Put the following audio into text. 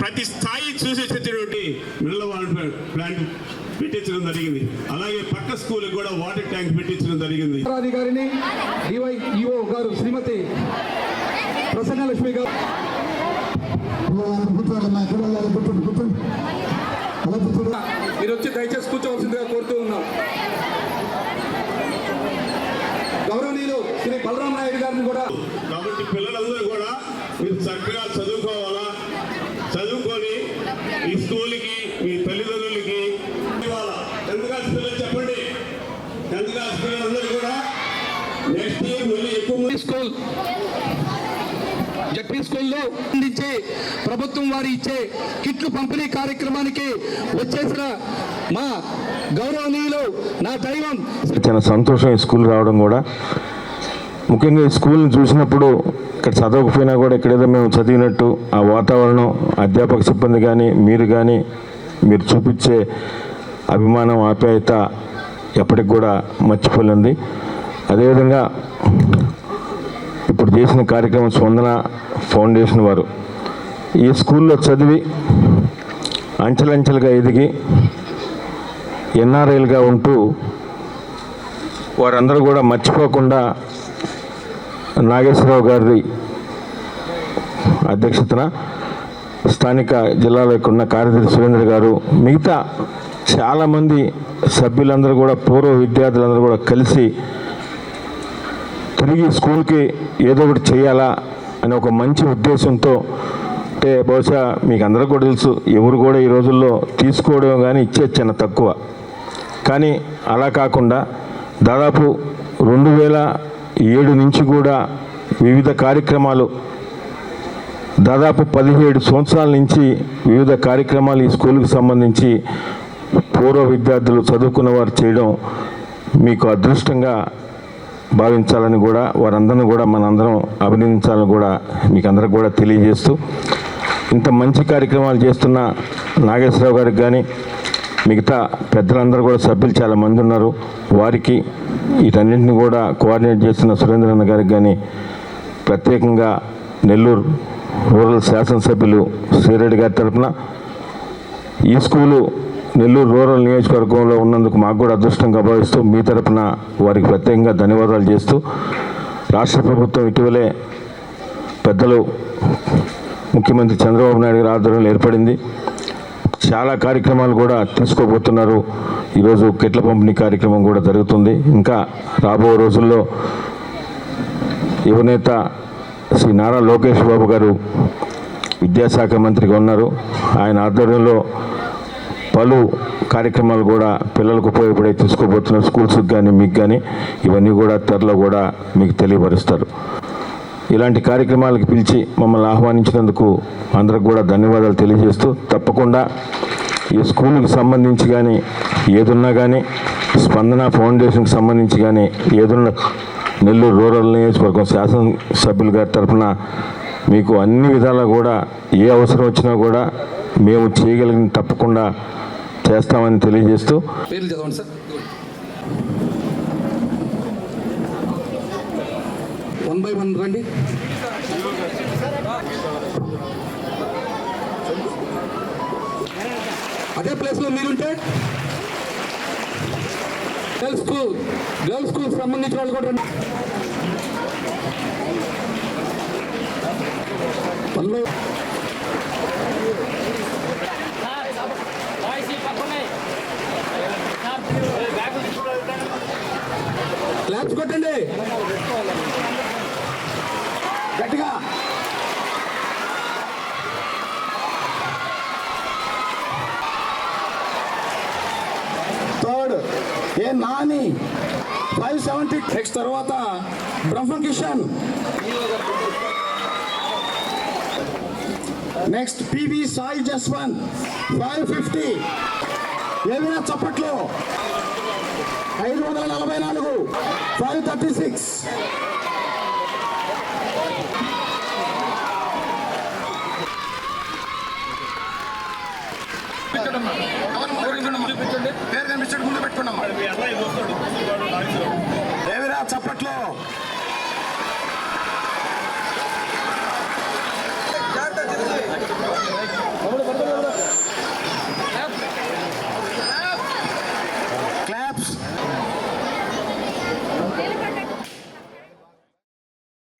ప్రతి స్థాయి చూసేటటువంటి మినరల్ వాటర్ ప్లాంట్ పెట్టించడం జరిగింది. అలాగే పక్క స్కూల్ కూడా వాటర్ ట్యాంక్ పెట్టించడం జరిగింది. అధికారిని డివై ఈఓ గారు శ్రీమతి ప్రసన్నలక్ష్మి గారు. మీరు వచ్చి దయచేసి కూర్చోవలసిందిగా కోరుతూ ఉన్నాం. గౌరవనీయులు శ్రీ బలరాం నాయుడు గారిని కూడా కాబట్టి పిల్లలందరూ కూడా మీరు చక్కగా చదువుకోవాలా? చదువుకొని ఈ స్కూల్కి మీ తల్లిదండ్రులకి ఇవ్వాలా? టెన్త్ క్లాస్ పిల్లలు చెప్పండి. టెన్త్ క్లాస్ పిల్లలందరూ కూడా నెక్స్ట్ ఇయర్ మళ్ళీ ఎక్కువ మంది స్కూల్. జడ్పీ స్కూల్లో అందించే ప్రభుత్వం వారి ఇచ్చే కిట్లు పంపిణీ కార్యక్రమానికి వచ్చేసిన మా గౌరవనీయులు నా దైవం. చాలా సంతోషం స్కూల్ రావడం కూడా. ముఖ్యంగా ఈ స్కూల్ని చూసినప్పుడు ఇక్కడ చదవకపోయినా కూడా ఇక్కడేదో మేము చదివినట్టు ఆ వాతావరణం అధ్యాపక సిబ్బంది కానీ మీరు కానీ మీరు చూపించే అభిమానం ఆప్యాయత ఎప్పటికి కూడా మర్చిపోలేంది అదేవిధంగా ఇప్పుడు చేసిన కార్యక్రమం స్పందన ఫౌండేషన్ వారు. ఈ స్కూల్లో చదివి అంచెలంచెలుగా ఎదిగి ఎన్ఆర్ఐలుగా ఉంటూ వారందరూ కూడా మర్చిపోకుండా నాగేశ్వరరావు గారి అధ్యక్షతన స్థానిక జిల్లాలో ఉన్న కార్యదర్శి సురేంద్ర గారు మిగతా చాలామంది సభ్యులందరూ కూడా పూర్వ విద్యార్థులందరూ కూడా కలిసి తిరిగి స్కూల్కి ఏదో ఒకటి చేయాలా అనే ఒక మంచి ఉద్దేశంతో అంటే బహుశా మీకు అందరూ కూడా తెలుసు ఎవరు కూడా ఈ రోజుల్లో తీసుకోవడం కానీ ఇచ్చే చిన్న తక్కువ. కానీ అలా కాకుండా దాదాపు రెండు వేల ఏడు నుంచి కూడా వివిధ కార్యక్రమాలు దాదాపు పదిహేడు సంవత్సరాల నుంచి వివిధ కార్యక్రమాలు ఈ స్కూల్కి సంబంధించి పూర్వ విద్యార్థులు చదువుకున్న వారు చేయడం మీకు అదృష్టంగా భావించాలని కూడా వారందరిని కూడా మనందరం అభినందించాలని కూడా మీకు అందరికి కూడా తెలియజేస్తూ ఇంత మంచి కార్యక్రమాలు చేస్తున్న నాగేశ్వరరావు గారికి కానీ మిగతా పెద్దలందరూ కూడా సభ్యులు చాలా మంది ఉన్నారు. వారికి వీటన్నింటిని కూడా కోఆర్డినేట్ చేస్తున్న సురేంద్రన్న గారికి కానీ ప్రత్యేకంగా నెల్లూరు రూరల్ శాసనసభ్యులు శ్రీరెడ్డి గారి తరఫున ఈ స్కూలు నెల్లూరు రూరల్ నియోజకవర్గంలో ఉన్నందుకు మాకు కూడా అదృష్టంగా భావిస్తూ మీ తరపున వారికి ప్రత్యేకంగా ధన్యవాదాలు చేస్తూ రాష్ట్ర ప్రభుత్వం ఇటీవలే పెద్దలు ముఖ్యమంత్రి చంద్రబాబు నాయుడు గారి ఆధ్వర్యంలో ఏర్పడింది. చాలా కార్యక్రమాలు కూడా తీసుకోబోతున్నారు. ఈరోజు కిట్ల పంపిణీ కార్యక్రమం కూడా జరుగుతుంది. ఇంకా రాబో రోజుల్లో యువనేత శ్రీ నారా లోకేష్ బాబు గారు విద్యాశాఖ మంత్రిగా ఉన్నారు. ఆయన ఆధ్వర్యంలో పలు కార్యక్రమాలు కూడా పిల్లలకు ఉపయోగపడే తీసుకోబోతున్నారు స్కూల్స్కి కానీ మీకు కానీ ఇవన్నీ కూడా త్వరలో కూడా మీకు తెలియపరుస్తారు. ఇలాంటి కార్యక్రమాలకు పిలిచి మమ్మల్ని ఆహ్వానించినందుకు అందరికి కూడా ధన్యవాదాలు తెలియజేస్తూ తప్పకుండా ఈ స్కూల్కి సంబంధించి కానీ ఏదున్నా కానీ స్పందన ఫౌండేషన్కి సంబంధించి కానీ ఏదున్న నెల్లూరు రూరల్ నియోజకవర్గం శాసనసభ్యులు గారి తరఫున మీకు అన్ని విధాలా కూడా ఏ అవసరం వచ్చినా కూడా మేము చేయగలిగిన తప్పకుండా చేస్తామని తెలియజేస్తూ వన్ బై వన్ రండి. అదే ప్లేస్లో మీరుంటే గర్ల్స్ స్కూల్ గర్ల్స్ స్కూల్ సంబంధించిన వాళ్ళు కూడా రండి. క్లాప్స్ కొట్టండి. నాని. ఫైవ్ సెవెంటీ నెక్స్ట్ తర్వాత Brahma Kishan next P V Sai Jaswanth five fifty ఏదైనా చప్పట్లో? ఐదు వందల నలభై నాలుగు. ఫైవ్ థర్టీ సిక్స్ పేరు కనిపించండి ముందు పెట్టుకున్నాం ఏవిరా చప్పట్లో?